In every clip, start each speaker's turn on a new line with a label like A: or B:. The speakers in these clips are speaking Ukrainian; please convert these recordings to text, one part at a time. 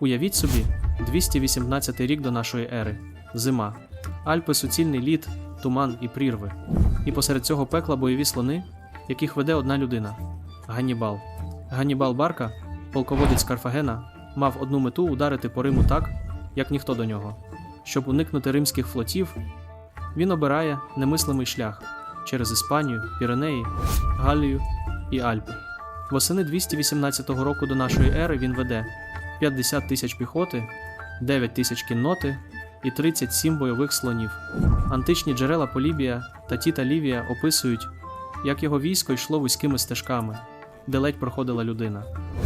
A: Уявіть собі, 218 рік до нашої ери, зима, Альпи суцільний лід, туман і прірви. І посеред цього пекла бойові слони, яких веде одна людина Ганнібал. Ганнібал Барка, полководець Карфагена, мав одну мету ударити по Риму так, як ніхто до нього. Щоб уникнути римських флотів, він обирає немислимий шлях через Іспанію, Піренеї, Галлію і Альпи. Восени 218 року до нашої ери він веде 50 тисяч піхоти, 9 тисяч кінноти і 37 бойових слонів. Античні джерела Полібія та Тіта Лівія описують, як його військо йшло вузькими стежками, де ледь проходила людина.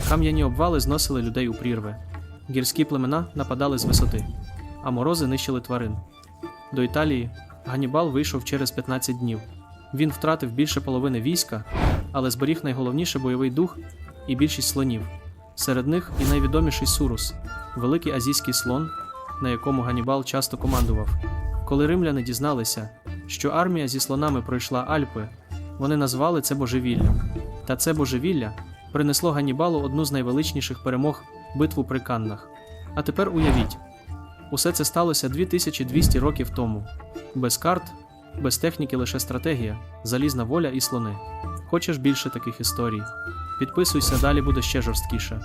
A: Кам'яні обвали зносили людей у прірви, гірські племена нападали з висоти, а морози нищили тварин. До Італії Ганнібал вийшов через 15 днів. Він втратив більше половини війська, але зберіг найголовніше бойовий дух і більшість слонів. Серед них і найвідоміший Сурус, великий азійський слон, на якому Ганнібал часто командував. Коли римляни дізналися, що армія зі слонами пройшла Альпи, вони назвали це божевіллям. Та це божевілля принесло Ганнібалу одну з найвеличніших перемог битву при Каннах. А тепер уявіть, усе це сталося 2200 років тому. Без карт, без техніки лише стратегія, залізна воля і слони. Хочеш більше таких історій? Підписуйся, далі буде ще жорсткіше.